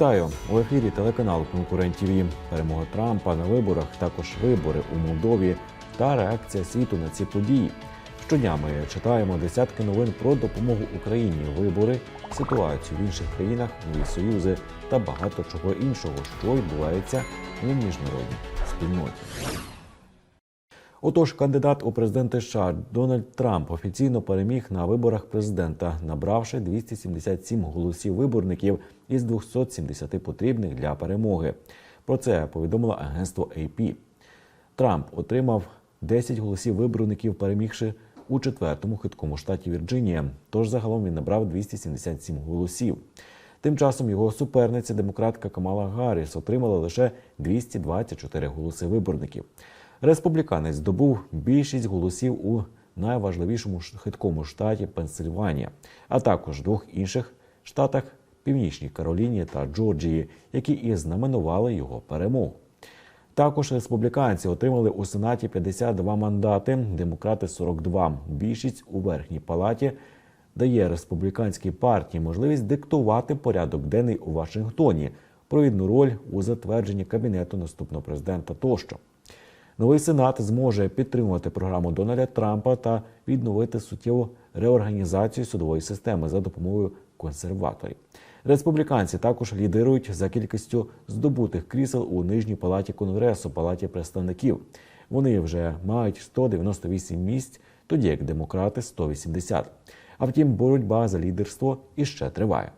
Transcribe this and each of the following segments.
Вітаю у ефірі телеканал Конкурент ТВ. Перемога Трампа на виборах, також вибори у Молдові та реакція світу на ці події. Щодня ми читаємо десятки новин про допомогу Україні, вибори, ситуацію в інших країнах, нові союзи та багато чого іншого, що відбувається у міжнародній спільноті. Отож, кандидат у президенти США Дональд Трамп офіційно переміг на виборах президента, набравши 277 голосів виборників із 270 потрібних для перемоги. Про це повідомило агентство AP. Трамп отримав 10 голосів виборників, перемігши у четвертому хиткому штаті Вірджинія. Тож загалом він набрав 277 голосів. Тим часом його суперниця, демократка Камала Гарріс, отримала лише 224 голоси виборників. Республіканець здобув більшість голосів у найважливішому хиткому штаті Пенсильванія, а також двох інших штатах Північній Кароліні та Джорджії, які і знаменували його перемогу. Також республіканці отримали у сенаті 52 мандати, демократи 42. Більшість у верхній палаті дає республіканській партії можливість диктувати порядок денний у Вашингтоні, провідну роль у затвердженні кабінету наступного президента тощо. Новий сенат зможе підтримувати програму Дональда Трампа та відновити суттєву реорганізацію судової системи за допомогою консерваторів. Республіканці також лідирують за кількістю здобутих крісел у нижній палаті конгресу, палаті представників. Вони вже мають 198 місць, тоді як демократи 180. А втім, боротьба за лідерство іще триває.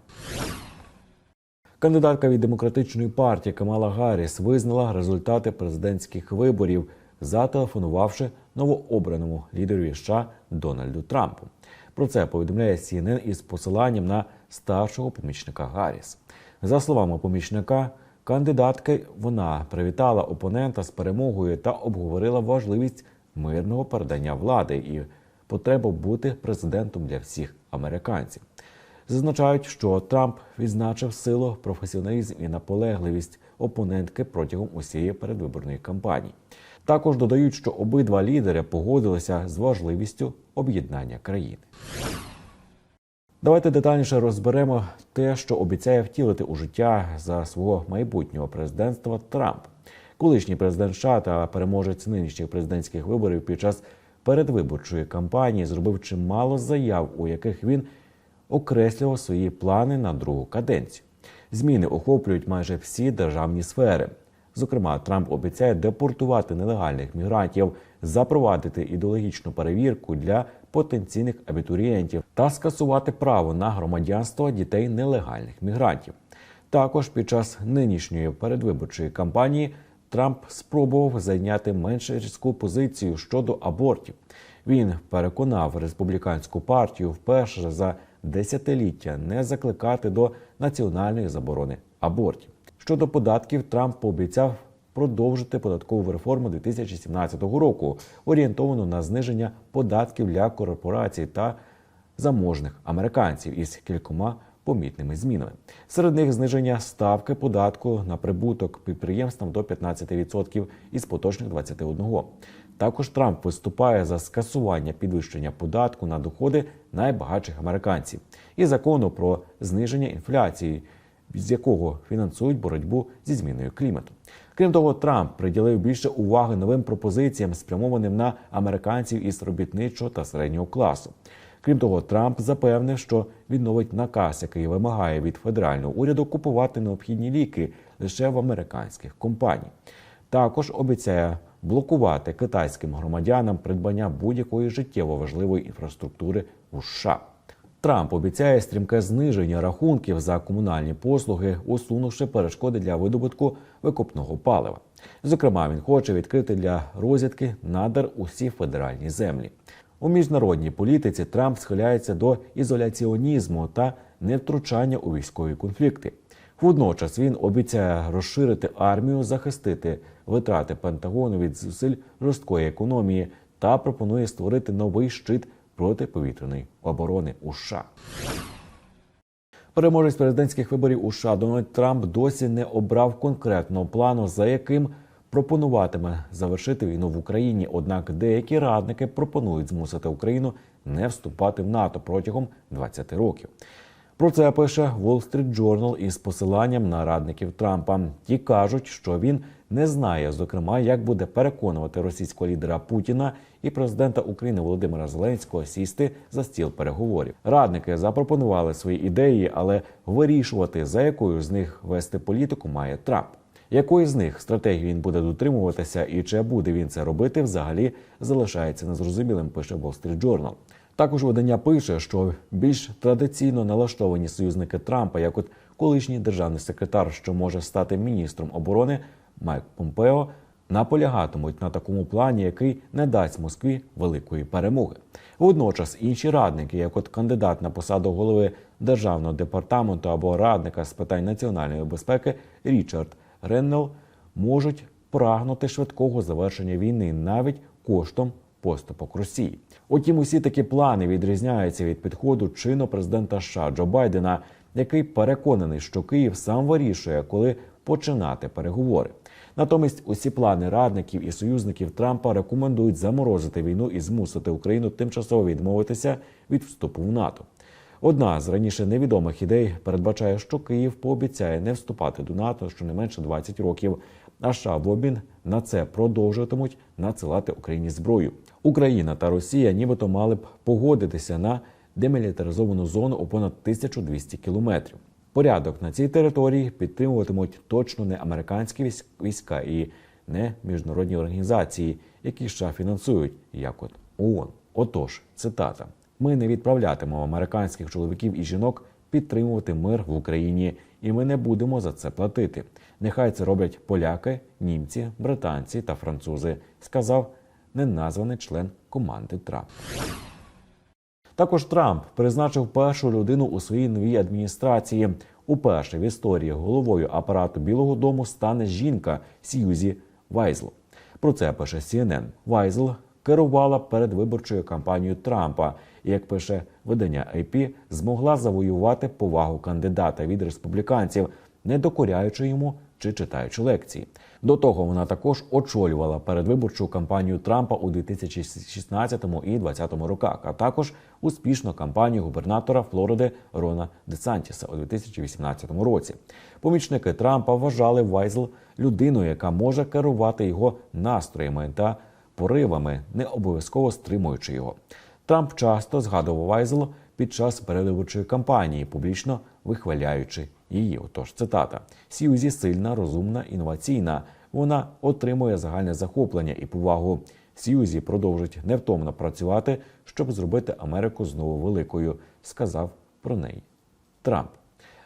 Кандидатка від демократичної партії Камала Гарріс визнала результати президентських виборів, зателефонувавши новообраному лідеру США Дональду Трампу. Про це повідомляє CNN із посиланням на старшого помічника Гарріс. За словами помічника, кандидатки вона привітала опонента з перемогою та обговорила важливість мирного передання влади і потребу бути президентом для всіх американців. Зазначають, що Трамп відзначив силу, професіоналізм і наполегливість опонентки протягом усієї передвиборної кампанії. Також додають, що обидва лідери погодилися з важливістю об'єднання країни. Давайте детальніше розберемо те, що обіцяє втілити у життя за свого майбутнього президентства Трамп. Колишній президент США та переможець нинішніх президентських виборів під час передвиборчої кампанії зробив чимало заяв, у яких він окреслював свої плани на другу каденцію. Зміни охоплюють майже всі державні сфери. Зокрема, Трамп обіцяє депортувати нелегальних мігрантів, запровадити ідеологічну перевірку для потенційних абітурієнтів та скасувати право на громадянство дітей нелегальних мігрантів. Також під час нинішньої передвиборчої кампанії Трамп спробував зайняти менш різку позицію щодо абортів. Він переконав республіканську партію вперше за десятиліття не закликати до національної заборони абортів. Щодо податків, Трамп пообіцяв продовжити податкову реформу 2017 року, орієнтовану на зниження податків для корпорацій та заможних американців із кількома помітними змінами. Серед них зниження ставки податку на прибуток підприємствам до 15% із поточних 21%. Також Трамп виступає за скасування підвищення податку на доходи найбагатших американців і закону про зниження інфляції, з якого фінансують боротьбу зі зміною клімату. Крім того, Трамп приділив більше уваги новим пропозиціям, спрямованим на американців із робітничого та середнього класу. Крім того, Трамп запевнив, що відновить наказ, який вимагає від федерального уряду купувати необхідні ліки лише в американських компаній. Також обіцяє блокувати китайським громадянам придбання будь-якої життєво важливої інфраструктури у США. Трамп обіцяє стрімке зниження рахунків за комунальні послуги, усунувши перешкоди для видобутку викопного палива. Зокрема, він хоче відкрити для розвідки надар усі федеральні землі. У міжнародній політиці Трамп схиляється до ізоляціонізму та невтручання у військові конфлікти. Водночас він обіцяє розширити армію, захистити витрати Пентагону від зусиль жорсткої економії та пропонує створити новий щит протиповітряної оборони у США. Переможець президентських виборів у США Дональд Трамп досі не обрав конкретного плану, за яким пропонуватиме завершити війну в Україні. Однак деякі радники пропонують змусити Україну не вступати в НАТО протягом 20 років. Про це пише Wall Street Journal із посиланням на радників Трампа. Ті кажуть, що він не знає, зокрема, як буде переконувати російського лідера Путіна і президента України Володимира Зеленського сісти за стіл переговорів. Радники запропонували свої ідеї, але вирішувати за якою з них вести політику має Трамп. Якої з них стратегії він буде дотримуватися, і чи буде він це робити, взагалі залишається незрозумілим. Пише Wall Street Journal. Також видання пише, що більш традиційно налаштовані союзники Трампа, як от колишній державний секретар, що може стати міністром оборони Майк Помпео, наполягатимуть на такому плані, який не дасть Москві великої перемоги. Водночас інші радники, як от кандидат на посаду голови державного департаменту або радника з питань національної безпеки Річард Реннел, можуть прагнути швидкого завершення війни навіть коштом поступок Росії. Утім, усі такі плани відрізняються від підходу чину президента США Джо Байдена, який переконаний, що Київ сам вирішує, коли починати переговори. Натомість усі плани радників і союзників Трампа рекомендують заморозити війну і змусити Україну тимчасово відмовитися від вступу в НАТО. Одна з раніше невідомих ідей передбачає, що Київ пообіцяє не вступати до НАТО щонайменше 20 років. А США в обмін на це продовжуватимуть надсилати Україні зброю. Україна та Росія, нібито мали б погодитися на демілітаризовану зону у понад 1200 кілометрів. Порядок на цій території підтримуватимуть точно не американські військ- війська і не міжнародні організації, які США фінансують, як от ООН. Отож, цитата: ми не відправлятимемо американських чоловіків і жінок підтримувати мир в Україні, і ми не будемо за це платити. Нехай це роблять поляки, німці, британці та французи, сказав неназваний член команди Трамп. Також Трамп призначив першу людину у своїй новій адміністрації. Уперше в історії головою апарату Білого Дому стане жінка Сьюзі Вайзл. Про це пише CNN. Вайзл керувала передвиборчою кампанією Трампа. І, як пише видання AP, змогла завоювати повагу кандидата від республіканців, не докоряючи йому чи читаючи лекції. До того вона також очолювала передвиборчу кампанію Трампа у 2016 і 2020 роках, а також успішну кампанію губернатора Флориди Рона Десантіса у 2018 році. Помічники Трампа вважали Вайзл людиною, яка може керувати його настроями та поривами, не обов'язково стримуючи його. Трамп часто згадував Вайзл під час передвиборчої кампанії, публічно вихваляючи її. Отож, цитата: Сьюзі сильна, розумна, інноваційна. Вона отримує загальне захоплення і повагу. Сьюзі продовжить невтомно працювати, щоб зробити Америку знову великою, сказав про неї Трамп.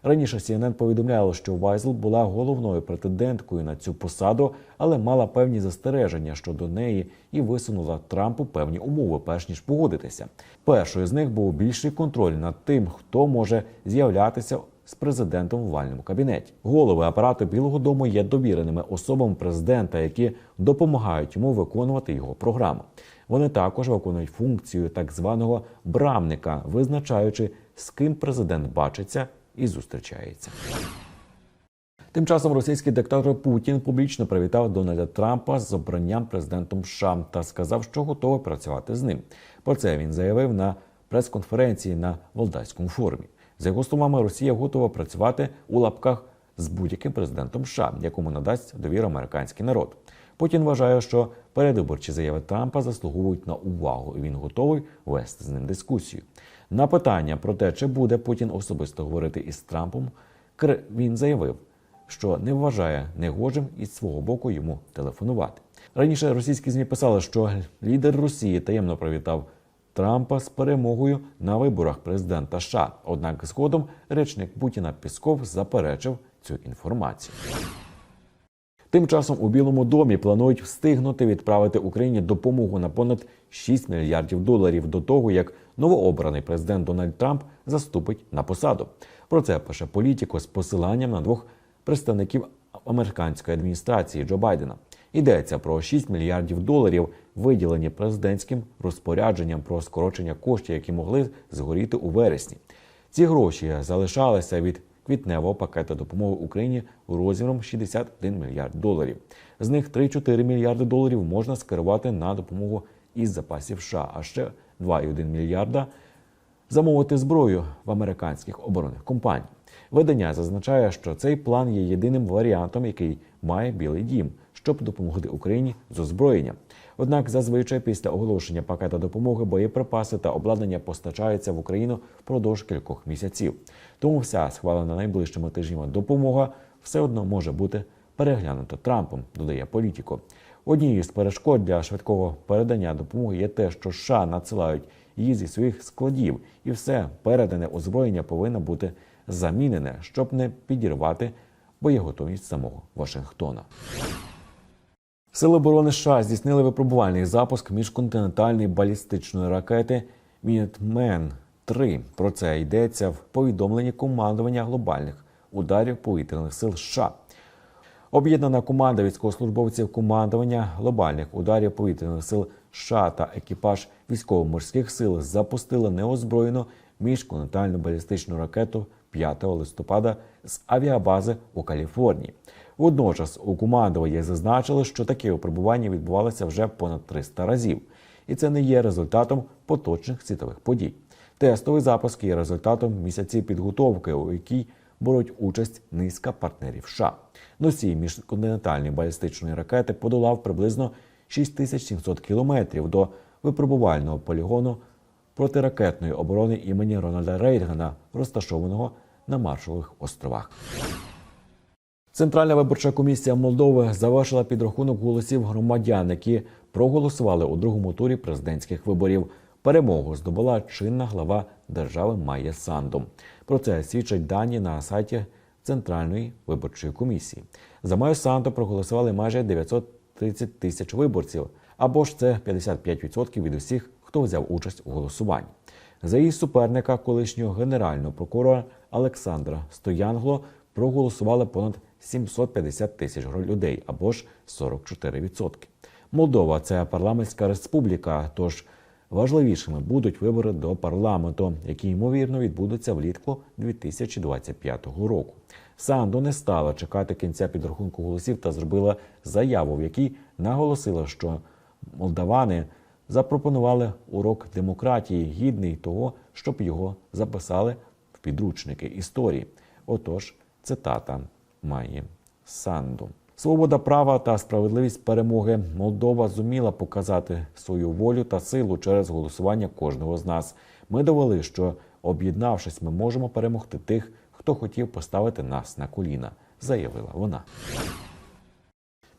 Раніше CNN повідомляло, що Вайзл була головною претенденткою на цю посаду, але мала певні застереження щодо неї і висунула Трампу певні умови, перш ніж погодитися. Першою з них був більший контроль над тим, хто може з'являтися з президентом в вальному кабінеті. Голови апарату Білого Дому є довіреними особами президента, які допомагають йому виконувати його програму. Вони також виконують функцію так званого брамника, визначаючи, з ким президент бачиться і зустрічається. Тим часом російський диктатор Путін публічно привітав Дональда Трампа з обранням президентом США та сказав, що готовий працювати з ним. Про це він заявив на прес-конференції на Валдайському форумі. За його словами, Росія готова працювати у лапках з будь-яким президентом США, якому надасть довіру американський народ. Путін вважає, що передвиборчі заяви Трампа заслуговують на увагу, і він готовий вести з ним дискусію. На питання про те, чи буде Путін особисто говорити із Трампом, він заявив, що не вважає негожим із свого боку йому телефонувати. Раніше російські змі писали, що лідер Росії таємно привітав Трампа з перемогою на виборах президента США. Однак згодом речник Путіна Пісков заперечив цю інформацію. Тим часом у Білому домі планують встигнути відправити Україні допомогу на понад 6 мільярдів доларів до того, як новообраний президент Дональд Трамп заступить на посаду. Про це пише політико з посиланням на двох представників американської адміністрації Джо Байдена. Йдеться про 6 мільярдів доларів, виділені президентським розпорядженням про скорочення коштів, які могли згоріти у вересні. Ці гроші залишалися від квітневого пакету допомоги Україні розміром 61 мільярд доларів. З них 3-4 мільярди доларів можна скерувати на допомогу із запасів США, а ще 2,1 мільярда замовити зброю в американських оборонних компаній. Видання зазначає, що цей план є єдиним варіантом, який має Білий Дім, щоб допомогти Україні з озброєнням. Однак, зазвичай після оголошення пакета допомоги боєприпаси та обладнання постачаються в Україну впродовж кількох місяців. Тому вся схвалена найближчими тижнями допомога все одно може бути переглянута Трампом, додає політико. Однією з перешкод для швидкого передання допомоги є те, що США надсилають її зі своїх складів, і все передане озброєння повинно бути замінене, щоб не підірвати боєготовність самого Вашингтона. Сили оборони США здійснили випробувальний запуск міжконтинентальної балістичної ракети Мінітмен 3 Про це йдеться в повідомленні командування глобальних ударів повітряних сил США. Об'єднана команда військовослужбовців командування глобальних ударів повітряних сил США та екіпаж військово-морських сил запустили неозброєну міжконтинентальну балістичну ракету 5 листопада з авіабази у Каліфорнії. Водночас у командуванні зазначили, що таке випробування відбувалося вже понад 300 разів, і це не є результатом поточних світових подій. Тестовий запуск є результатом місяців підготовки, у якій беруть участь низка партнерів США. Носій міжконтинентальної балістичної ракети подолав приблизно 6700 кілометрів до випробувального полігону протиракетної оборони імені Рональда Рейгана, розташованого на Маршалових островах. Центральна виборча комісія Молдови завершила підрахунок голосів громадян, які проголосували у другому турі президентських виборів. Перемогу здобула чинна глава держави Майя Санду. Про це свідчать дані на сайті Центральної виборчої комісії. За Майю Санду проголосували майже 930 тисяч виборців, або ж це 55% від усіх, хто взяв участь у голосуванні. За її суперника, колишнього генерального прокурора Олександра Стоянгло, проголосували понад 750 тисяч людей, або ж 44%. Молдова це парламентська республіка, тож важливішими будуть вибори до парламенту, які ймовірно відбудуться влітку 2025 року. Санду не стала чекати кінця підрахунку голосів та зробила заяву, в якій наголосила, що молдавани запропонували урок демократії, гідний того, щоб його записали в підручники історії. Отож, цитата має Санду. Свобода права та справедливість перемоги Молдова зуміла показати свою волю та силу через голосування кожного з нас. Ми довели, що об'єднавшись, ми можемо перемогти тих, хто хотів поставити нас на коліна, заявила вона.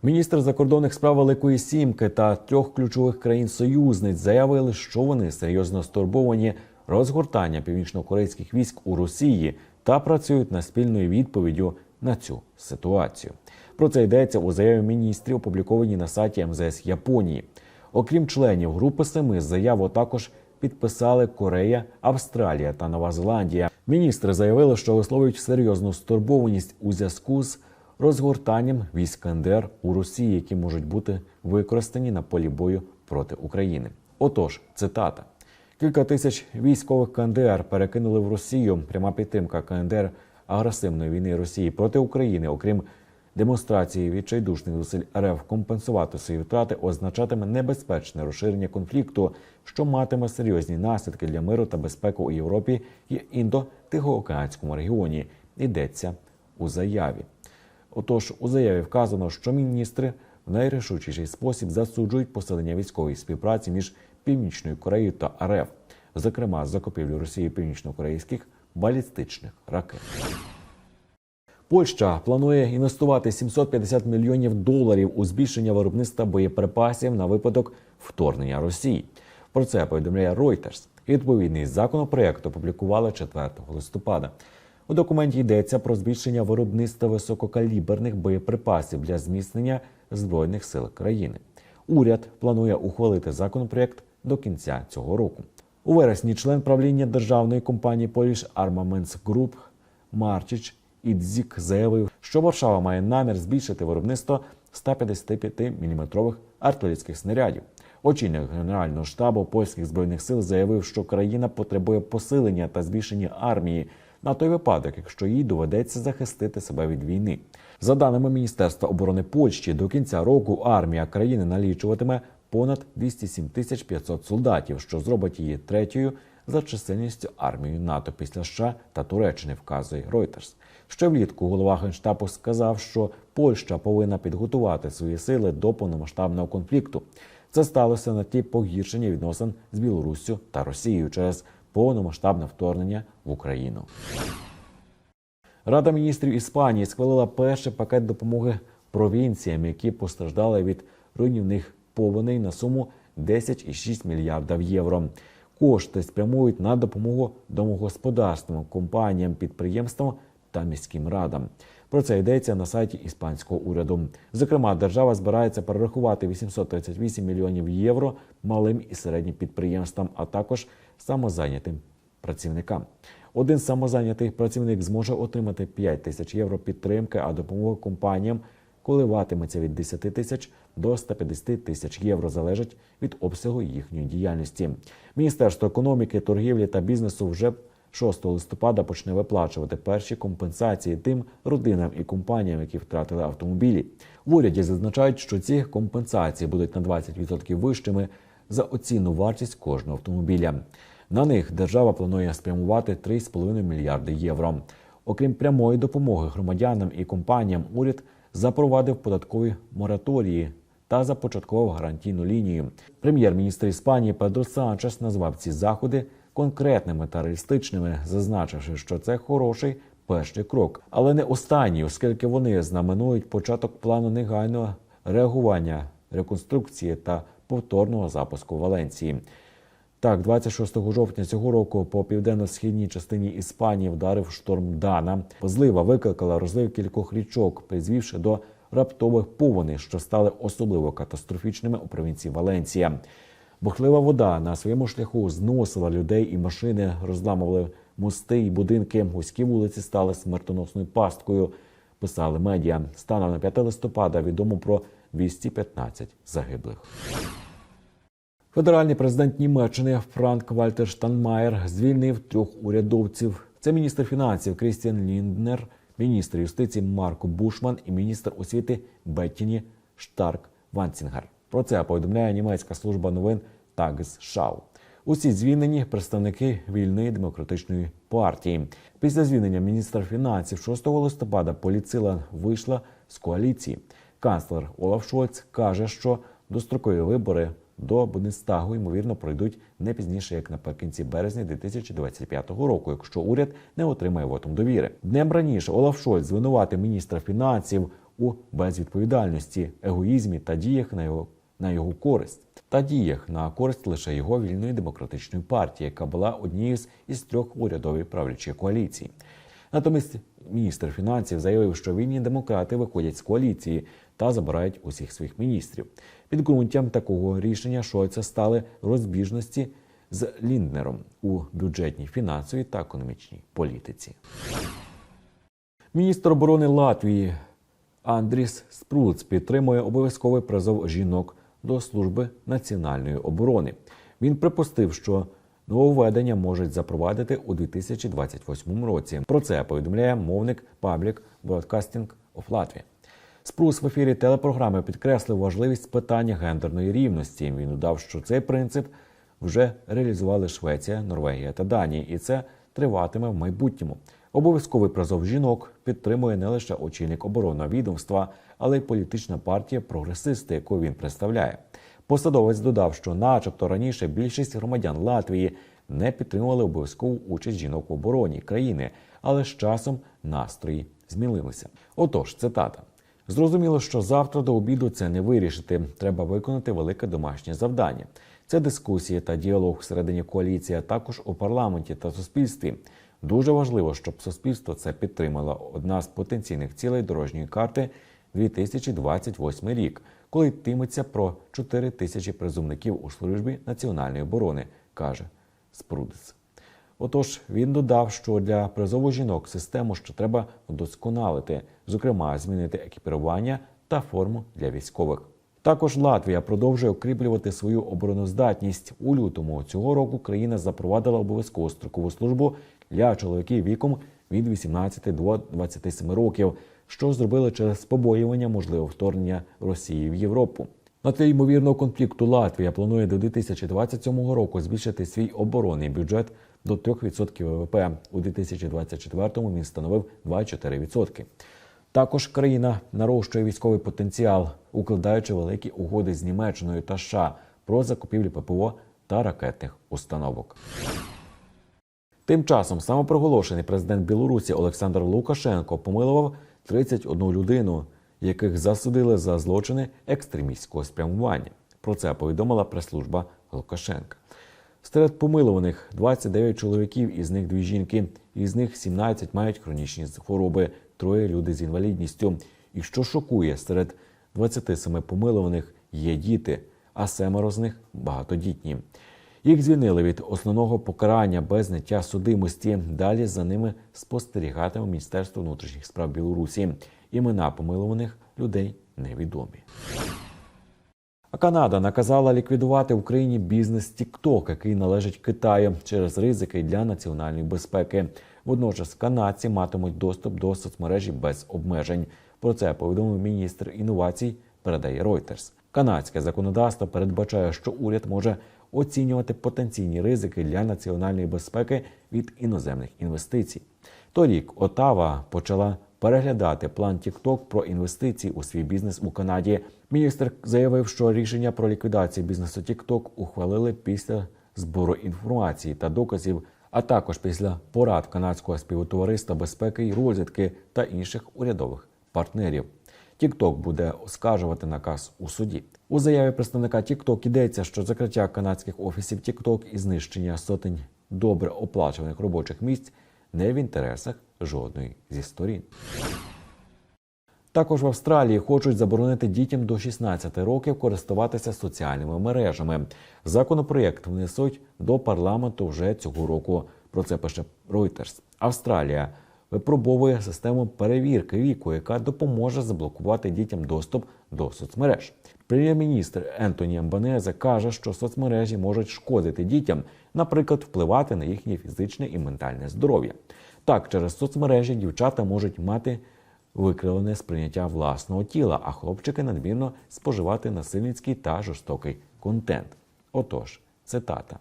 Міністр закордонних справ Великої Сімки та трьох ключових країн-союзниць заявили, що вони серйозно стурбовані розгортання північнокорейських військ у Росії та працюють над спільною відповіддю на цю ситуацію. Про це йдеться у заяві міністрів, опублікованій на сайті МЗС Японії. Окрім членів групи семи, заяву також підписали Корея, Австралія та Нова Зеландія. Міністри заявили, що висловлюють серйозну стурбованість у зв'язку з розгортанням військ КНДР у Росії, які можуть бути використані на полі бою проти України. Отож, цитата. Кілька тисяч військових КНДР перекинули в Росію. Пряма підтримка КНДР агресивної війни Росії проти України, окрім демонстрації відчайдушних зусиль РФ компенсувати свої втрати, означатиме небезпечне розширення конфлікту, що матиме серйозні наслідки для миру та безпеки у Європі і індо-тихоокеанському регіоні. Йдеться у заяві. Отож, у заяві вказано, що міністри в найрішучіший спосіб засуджують посилення військової співпраці між Північною Кореєю та РФ, зокрема закупівлю Росії північно-корейських балістичних ракет. Польща планує інвестувати 750 мільйонів доларів у збільшення виробництва боєприпасів на випадок вторгнення Росії. Про це повідомляє Reuters. Відповідний законопроект опублікували 4 листопада. У документі йдеться про збільшення виробництва висококаліберних боєприпасів для зміцнення збройних сил країни. Уряд планує ухвалити законопроект до кінця цього року. У вересні член правління державної компанії Polish Armaments Group Марчич Ідзік заявив, що Варшава має намір збільшити виробництво 155-мм артилерійських снарядів. Очільник Генерального штабу польських збройних сил заявив, що країна потребує посилення та збільшення армії на той випадок, якщо їй доведеться захистити себе від війни. За даними Міністерства оборони Польщі, до кінця року армія країни налічуватиме понад 207 тисяч 500 солдатів, що зробить її третьою за чисельністю армією НАТО після США та Туреччини, вказує Reuters. Ще влітку голова генштабу сказав, що Польща повинна підготувати свої сили до повномасштабного конфлікту. Це сталося на тлі погіршення відносин з Білоруссю та Росією через повномасштабне вторгнення в Україну. Рада міністрів Іспанії схвалила перший пакет допомоги провінціям, які постраждали від руйнівних повеней на суму 10,6 мільярдів євро. Кошти спрямують на допомогу домогосподарствам, компаніям, підприємствам та міським радам. Про це йдеться на сайті іспанського уряду. Зокрема, держава збирається перерахувати 838 мільйонів євро малим і середнім підприємствам, а також самозайнятим працівникам. Один самозайнятий працівник зможе отримати 5 тисяч євро підтримки, а допомога компаніям коливатиметься від 10 тисяч до 150 тисяч євро, залежить від обсягу їхньої діяльності. Міністерство економіки, торгівлі та бізнесу вже 6 листопада почне виплачувати перші компенсації тим родинам і компаніям, які втратили автомобілі. В уряді зазначають, що ці компенсації будуть на 20% вищими за оцінну вартість кожного автомобіля. На них держава планує спрямувати 3,5 мільярди євро. Окрім прямої допомоги громадянам і компаніям, уряд запровадив податкові мораторії та започаткував гарантійну лінію. Прем'єр-міністр Іспанії Педро Санчес назвав ці заходи конкретними та реалістичними, зазначивши, що це хороший перший крок, але не останній, оскільки вони знаменують початок плану негайного реагування, реконструкції та повторного запуску Валенції. Так, 26 жовтня цього року по південно-східній частині Іспанії вдарив шторм Дана. Злива викликала розлив кількох річок, призвівши до раптових повеней, що стали особливо катастрофічними у провінції Валенція. Бухлива вода на своєму шляху зносила людей і машини, розламували мости і будинки. Вузькі вулиці стали смертоносною пасткою. Писали медіа. Станом на 5 листопада відомо про 215 загиблих. Федеральний президент Німеччини Франк Вальтер Штанмаєр звільнив трьох урядовців. Це міністр фінансів Крістіан Лінднер, міністр юстиції Марко Бушман і міністр освіти Беттіні Штарк Ванцінгер. Про це повідомляє німецька служба новин Tagesschau. Усі звільнені представники вільної демократичної партії. Після звільнення міністра фінансів 6 листопада поліцила вийшла з коаліції. Канцлер Олаф Шольц каже, що дострокові вибори до Бундестагу, ймовірно, пройдуть не пізніше, як наприкінці березня 2025 року, якщо уряд не отримає вотом довіри. Днем раніше Олаф Шольц звинуватив міністра фінансів у безвідповідальності, егоїзмі та діях на його на його користь та діях на користь лише його вільної демократичної партії, яка була однією із трьох урядових правлячих коаліцій. Натомість міністр фінансів заявив, що вільні демократи виходять з коаліції та забирають усіх своїх міністрів. Підґрунтям такого рішення Шойца стали розбіжності з Лінднером у бюджетній, фінансовій та економічній політиці. Міністр оборони Латвії Андріс Спруц підтримує обов'язковий призов жінок до служби національної оборони. Він припустив, що нововведення можуть запровадити у 2028 році. Про це повідомляє мовник Public Broadcasting of Latvia. Спрус в ефірі телепрограми підкреслив важливість питання гендерної рівності. Він додав, що цей принцип вже реалізували Швеція, Норвегія та Данія, і це триватиме в майбутньому. Обов'язковий призов жінок підтримує не лише очільник оборонного відомства, але й політична партія прогресисти, яку він представляє. Посадовець додав, що, начебто, раніше більшість громадян Латвії не підтримували обов'язкову участь жінок в обороні країни, але з часом настрої змінилися. Отож, цитата. Зрозуміло, що завтра до обіду це не вирішити. Треба виконати велике домашнє завдання. Це дискусії та діалог всередині коаліції, а також у парламенті та суспільстві. Дуже важливо, щоб суспільство це підтримало. Одна з потенційних цілей дорожньої карти 2028 рік, коли йтиметься про 4 тисячі призовників у службі національної оборони, каже Спрудець. Отож, він додав, що для призову жінок систему ще треба вдосконалити, зокрема, змінити екіпірування та форму для військових. Також Латвія продовжує укріплювати свою обороноздатність. У лютому цього року країна запровадила обов'язкову строкову службу для чоловіків віком від 18 до 27 років, що зробили через побоювання можливого вторгнення Росії в Європу. На тлі ймовірного конфлікту Латвія планує до 2027 року збільшити свій оборонний бюджет до 3% ВВП. У 2024 він становив 2,4%. Також країна нарощує військовий потенціал, укладаючи великі угоди з Німеччиною та США про закупівлю ППО та ракетних установок. Тим часом самопроголошений президент Білорусі Олександр Лукашенко помилував 31 людину, яких засудили за злочини екстремістського спрямування. Про це повідомила прес-служба Лукашенка. Серед помилуваних 29 чоловіків, із них дві жінки, із них 17 мають хронічні хвороби, троє люди з інвалідністю. І що шокує, серед 27 помилуваних є діти, а семеро з них багатодітні. Їх звільнили від основного покарання без зняття судимості. Далі за ними спостерігатиме Міністерство внутрішніх справ Білорусі. Імена помилуваних людей невідомі. А Канада наказала ліквідувати в Україні бізнес TikTok, який належить Китаю через ризики для національної безпеки. Водночас канадці матимуть доступ до соцмережі без обмежень. Про це повідомив міністр інновацій. Передає Reuters. Канадське законодавство передбачає, що уряд може оцінювати потенційні ризики для національної безпеки від іноземних інвестицій. Торік Отава почала переглядати план TikTok про інвестиції у свій бізнес у Канаді. Міністр заявив, що рішення про ліквідацію бізнесу TikTok ухвалили після збору інформації та доказів, а також після порад канадського співтовариства безпеки і розвідки та інших урядових партнерів. TikTok буде оскаржувати наказ у суді. У заяві представника TikTok йдеться, що закриття канадських офісів TikTok і знищення сотень добре оплачуваних робочих місць не в інтересах жодної зі сторін. Також в Австралії хочуть заборонити дітям до 16 років користуватися соціальними мережами. Законопроєкт внесуть до парламенту вже цього року. Про це пише Reuters. Австралія випробовує систему перевірки віку, яка допоможе заблокувати дітям доступ до соцмереж. Прем'єр-міністр Ентоні Амбанезе каже, що соцмережі можуть шкодити дітям, наприклад, впливати на їхнє фізичне і ментальне здоров'я. Так, через соцмережі дівчата можуть мати викривлене сприйняття власного тіла, а хлопчики надмірно споживати насильницький та жорстокий контент. Отож, цитата: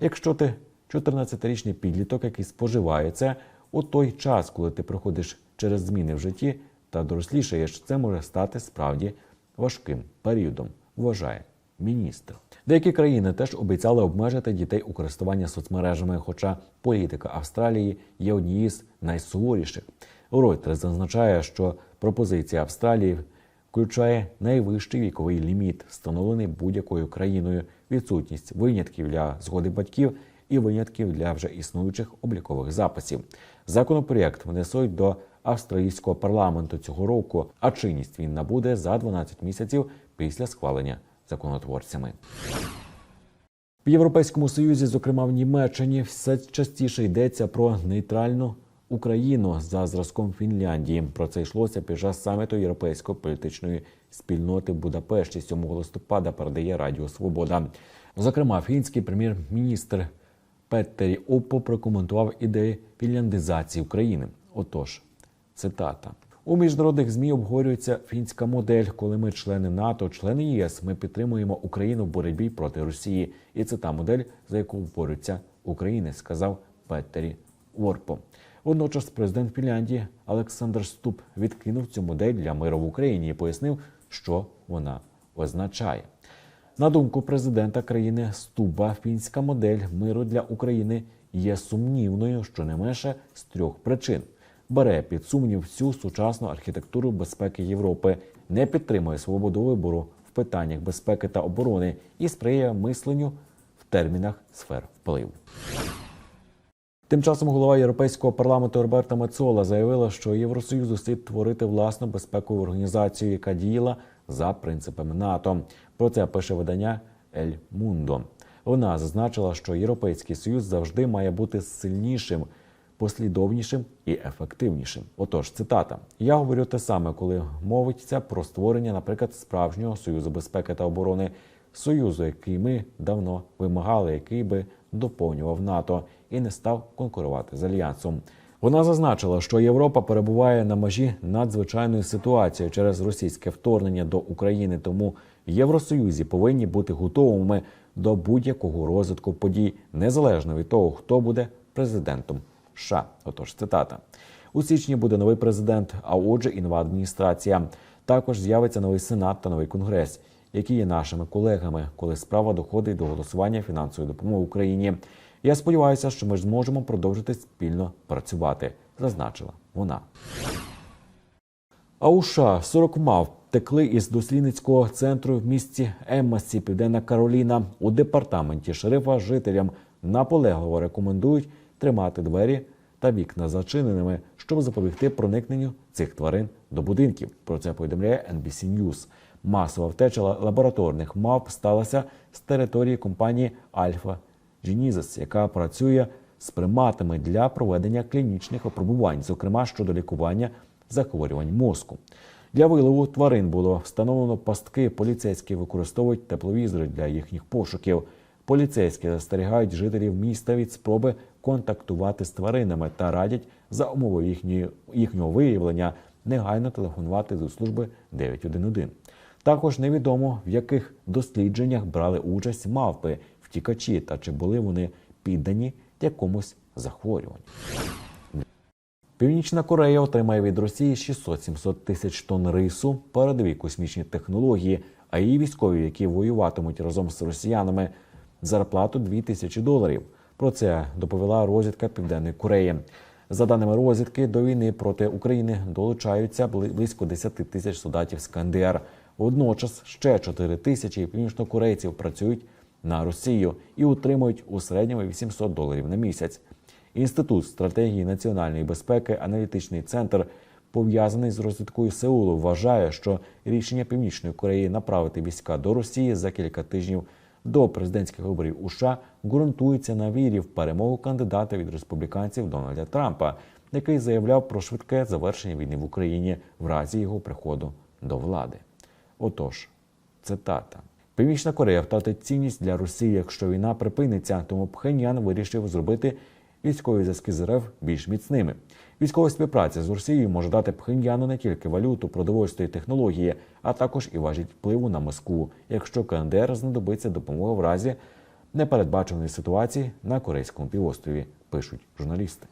якщо ти 14-річний підліток, який споживає це у той час, коли ти проходиш через зміни в житті та дорослішаєш, це може стати справді важким періодом, вважає міністр. Деякі країни теж обіцяли обмежити дітей у користуванні соцмережами, хоча політика Австралії є однією з найсуворіших. Reuters зазначає, що пропозиція Австралії включає найвищий віковий ліміт, встановлений будь-якою країною, відсутність винятків для згоди батьків і винятків для вже існуючих облікових записів. Законопроєкт внесуть до австралійського парламенту цього року, а чинність він набуде за 12 місяців після схвалення законотворцями. В Європейському Союзі, зокрема в Німеччині, все частіше йдеться про нейтральну Україну за зразком Фінляндії. Про це йшлося під час саміту Європейської політичної спільноти в Будапешті 7 листопада. Передає Радіо Свобода. Зокрема, фінський прем'єр-міністр Петтері Оппо прокоментував ідеї фінляндизації України. Отож, цитата. У міжнародних змі обговорюється фінська модель, коли ми, члени НАТО, члени ЄС, ми підтримуємо Україну в боротьбі проти Росії, і це та модель, за яку борються України, сказав Петтері Ворпо. Водночас президент Фінляндії Олександр Ступ відкинув цю модель для миру в Україні і пояснив, що вона означає. На думку президента країни Стуба, фінська модель миру для України є сумнівною, щонайменше з трьох причин. Бере під сумнів всю сучасну архітектуру безпеки Європи, не підтримує свободу вибору в питаннях безпеки та оборони і сприяє мисленню в термінах сфер впливу. Тим часом голова Європейського парламенту Роберта Мецола заявила, що Євросоюзу слід творити власну безпекову організацію, яка діяла за принципами НАТО. Про це пише видання Ель Мундо. Вона зазначила, що Європейський Союз завжди має бути сильнішим, послідовнішим і ефективнішим. Отож, цитата: я говорю те саме, коли мовиться про створення, наприклад, справжнього союзу безпеки та оборони, союзу, який ми давно вимагали, який би доповнював НАТО і не став конкурувати з альянсом. Вона зазначила, що Європа перебуває на межі надзвичайної ситуації через російське вторгнення до України. Тому в Євросоюзі повинні бути готовими до будь-якого розвитку подій, незалежно від того, хто буде президентом США. Отож, цитата. У січні буде новий президент, а отже, і нова адміністрація. Також з'явиться новий сенат та новий конгрес, які є нашими колегами, коли справа доходить до голосування фінансової допомоги Україні. Я сподіваюся, що ми ж зможемо продовжити спільно працювати, зазначила вона. А у США 40 мав втекли із дослідницького центру в місті Еммасі, Південна Кароліна. У департаменті шерифа жителям наполегливо рекомендують тримати двері та вікна зачиненими, щоб запобігти проникненню цих тварин до будинків. Про це повідомляє NBC News. Масова втеча лабораторних мавп сталася з території компанії Альфа Genesis, яка працює з приматами для проведення клінічних опробувань, зокрема щодо лікування захворювань мозку. Для вилову тварин було встановлено пастки. Поліцейські використовують тепловізори для їхніх пошуків. Поліцейські застерігають жителів міста від спроби контактувати з тваринами та радять за умови їхньої, їхнього виявлення негайно телефонувати до служби 911. Також невідомо в яких дослідженнях брали участь мавпи, втікачі та чи були вони піддані якомусь захворюванню. Північна Корея отримає від Росії 600-700 тисяч тонн рису, передові космічні технології, а її військові, які воюватимуть разом з росіянами, зарплату 2 тисячі доларів. Про це доповіла розвідка Південної Кореї. За даними розвідки, до війни проти України долучаються близько 10 тисяч солдатів з КНДР. Водночас ще 4 тисячі північнокорейців працюють на Росію і отримують у середньому 800 доларів на місяць. Інститут стратегії національної безпеки, аналітичний центр, пов'язаний з розвідкою Сеулу, вважає, що рішення Північної Кореї направити війська до Росії за кілька тижнів до президентських виборів у США ґрунтується на вірі в перемогу кандидата від республіканців Дональда Трампа, який заявляв про швидке завершення війни в Україні в разі його приходу до влади. Отож, цитата. Північна Корея втратить цінність для Росії, якщо війна припиниться, тому Пхеньян вирішив зробити військові зв'язки з РФ більш міцними. Військова співпраця з Росією може дати Пхеньяну не тільки валюту, продовольство і технології, а також і важить впливу на Москву, якщо КНДР знадобиться допомога в разі непередбаченої ситуації на Корейському півострові, пишуть журналісти.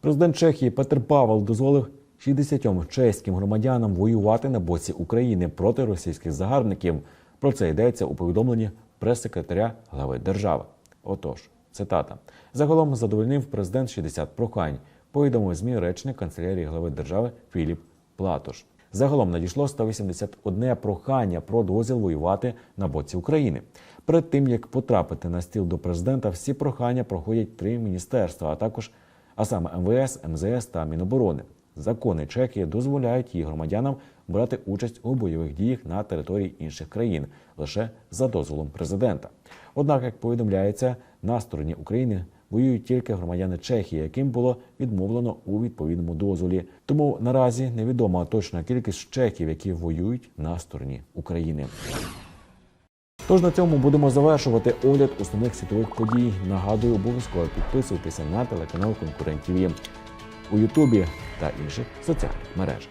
Президент Чехії Петр Павел дозволив 60 чеським громадянам воювати на боці України проти російських загарбників. Про це йдеться у повідомленні прес-секретаря глави держави. Отож, цитата: загалом задовольнив президент 60 прохань. Повідомив змі речник канцелярії глави держави Філіп Платош. Загалом надійшло 181 прохання про дозвіл воювати на боці України. Перед тим як потрапити на стіл до президента, всі прохання проходять три міністерства, а також а саме МВС, МЗС та Міноборони. Закони Чехії дозволяють її громадянам брати участь у бойових діях на території інших країн лише за дозволом президента. Однак, як повідомляється, на стороні України воюють тільки громадяни Чехії, яким було відмовлено у відповідному дозволі. Тому наразі невідома точна кількість чехів, які воюють на стороні України. Тож на цьому будемо завершувати огляд основних світових подій. Нагадую, обов'язково підписуйтеся на телеканал Конкурент ТВ у Ютубі та інших соціальних мережах.